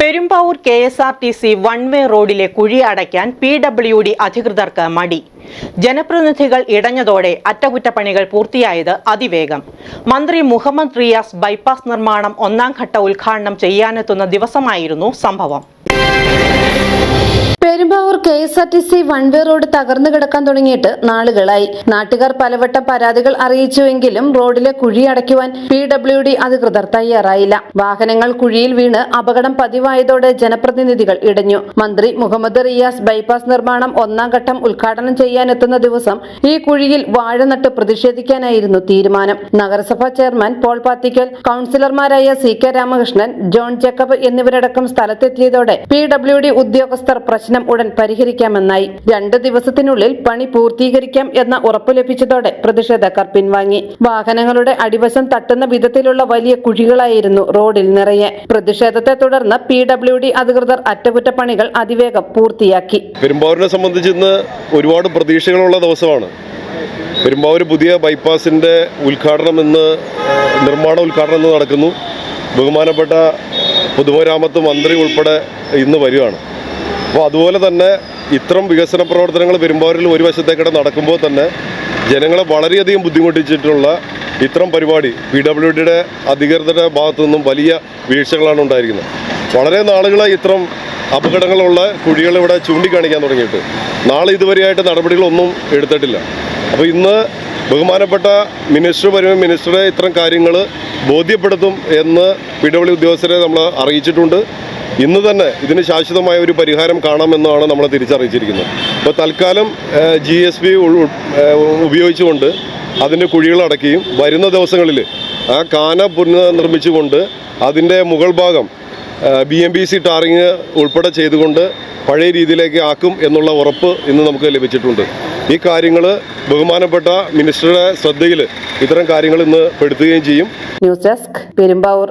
Perumbavoor K S R T C one way റോഡിലെ കുഴി അടയ്ക്കാൻ പി ഡബ്ല്യു ഡി അധികൃതർക്ക് മടി. ജനപ്രതിനിധികൾ ഇടഞ്ഞതോടെ അറ്റകുറ്റപ്പണികൾ പൂർത്തിയായത് അതിവേഗം. മന്ത്രി മുഹമ്മദ് റിയാസ് ബൈപ്പാസ് നിർമ്മാണം ഒന്നാം ഘട്ട ഉദ്ഘാടനം ചെയ്യാനെത്തുന്ന ദിവസമായിരുന്നു സംഭവം. K S R T C one way road തകർന്നു കിടക്കാൻ തുടങ്ങിയിട്ട് നാളുകളായി. നാട്ടുകാർ പലവട്ടം പരാതികൾ അറിയിച്ചുവെങ്കിലും റോഡിലെ കുഴി അടയ്ക്കുവാൻ പി ഡബ്ല്യു ഡി അധികൃതർ തയ്യാറായില്ല. വാഹനങ്ങൾ കുഴിയിൽ വീണ് അപകടം പതിവായതോടെ ജനപ്രതിനിധികൾ ഇടഞ്ഞു. മന്ത്രി മുഹമ്മദ് റിയാസ് ബൈപ്പാസ് നിർമ്മാണം ഒന്നാം ഘട്ടം ഉദ്ഘാടനം ചെയ്യാനെത്തുന്ന ദിവസം ഈ കുഴിയിൽ വാഴ നട്ട് പ്രതിഷേധിക്കാനായിരുന്നു തീരുമാനം. നഗരസഭാ chairman Paul Pathikkal കൌൺസിലർമാരായ C K Ramakrishnan John Jacob എന്നിവരടക്കം സ്ഥലത്തെത്തിയതോടെ പി ഡബ്ല്യു ഡി ഉദ്യോഗസ്ഥർ പ്രശ്നം ഉടൻ പരിഹരിക്കാമെന്നായി രണ്ട് ദിവസത്തിനുള്ളിൽ പണി പൂർത്തീകരിക്കാം എന്ന ഉറപ്പ് ലഭിച്ചതോടെ പ്രതിഷേധക്കാർ പിൻവാങ്ങി. വാഹനങ്ങളുടെ അടിവശം തട്ടുന്ന വിധത്തിലുള്ള വലിയ കുഴികളായിരുന്നു റോഡിൽ നിറയെ. പ്രതിഷേധത്തെ തുടർന്ന് പി ഡബ്ല്യു ഡി അധികൃതർ അറ്റകുറ്റപ്പണികൾ അതിവേഗം പൂർത്തിയാക്കി. പെരുമ്പാവൂരിനെ സംബന്ധിച്ച് ഇന്ന് ഒരുപാട് പ്രതീക്ഷകളുള്ള ദിവസമാണ്. പെരുമ്പാവൂർ പുതിയ ബൈപ്പാസിന്റെ ഉദ്ഘാടനം ഇന്ന് നിർമ്മാണ ഉദ്ഘാടനം ഇന്ന് നടക്കുന്നു. ബഹുമാനപ്പെട്ട പൊതുമരാമത്ത് മന്ത്രി ഉൾപ്പെടെ ഇന്ന് വരികയാണ് അപ്പോൾ അതുപോലെ തന്നെ ഇത്തരം വികസന പ്രവർത്തനങ്ങൾ പെരുമ്പാവൂരിൽ ഒരു വശത്തേക്കിടെ നടക്കുമ്പോൾ തന്നെ ജനങ്ങളെ വളരെയധികം ബുദ്ധിമുട്ടിച്ചിട്ടുള്ള ഇത്തരം പരിപാടി പി ഡബ്ല്യു ഡിയുടെ അധികൃതരുടെ ഭാഗത്തു നിന്നും വലിയ വീഴ്ചകളാണ് ഉണ്ടായിരിക്കുന്നത്. വളരെ നാളുകളായി ഇത്തരം അപകടങ്ങളുള്ള കുഴികൾ ഇവിടെ ചൂണ്ടിക്കാണിക്കാൻ തുടങ്ങിയിട്ട്. നാളെ ഇതുവരെയായിട്ട് നടപടികളൊന്നും എടുത്തിട്ടില്ല. അപ്പോൾ ഇന്ന് ബഹുമാനപ്പെട്ട മിനിസ്റ്റർ വരുമ്പോൾ മിനിസ്റ്ററെ ഇത്തരം കാര്യങ്ങൾ ബോധ്യപ്പെടുത്തും എന്ന് പി ഡബ്ല്യു ഉദ്യോഗസ്ഥരെ നമ്മൾ അറിയിച്ചിട്ടുണ്ട്. ഇന്ന് തന്നെ ഇതിന് ശാശ്വതമായ ഒരു പരിഹാരം കാണാമെന്നാണ് നമ്മൾ തിരിച്ചറിയിച്ചിരിക്കുന്നത്. അപ്പോൾ തൽക്കാലം ജി എസ് ബി ഉപയോഗിച്ചുകൊണ്ട് അതിന്റെ കുഴികളടക്കുകയും വരുന്ന ദിവസങ്ങളിൽ ആ കാന പുനർനിർമ്മിച്ചുകൊണ്ട് അതിന്റെ മുകൾ ഭാഗം B M B C tarring ഉൾപ്പെടെ ചെയ്തുകൊണ്ട് പഴയ രീതിയിലേക്ക് ആക്കും എന്നുള്ള ഉറപ്പ് ഇന്ന് നമുക്ക് ലഭിച്ചിട്ടുണ്ട്. ഈ കാര്യങ്ങൾ ബഹുമാനപ്പെട്ട മിനിസ്റ്ററുടെ ശ്രദ്ധയിൽ ഇത്തരം കാര്യങ്ങൾ ഇന്ന് പെടുത്തുകയും ചെയ്യും. News desk Perumbavoor.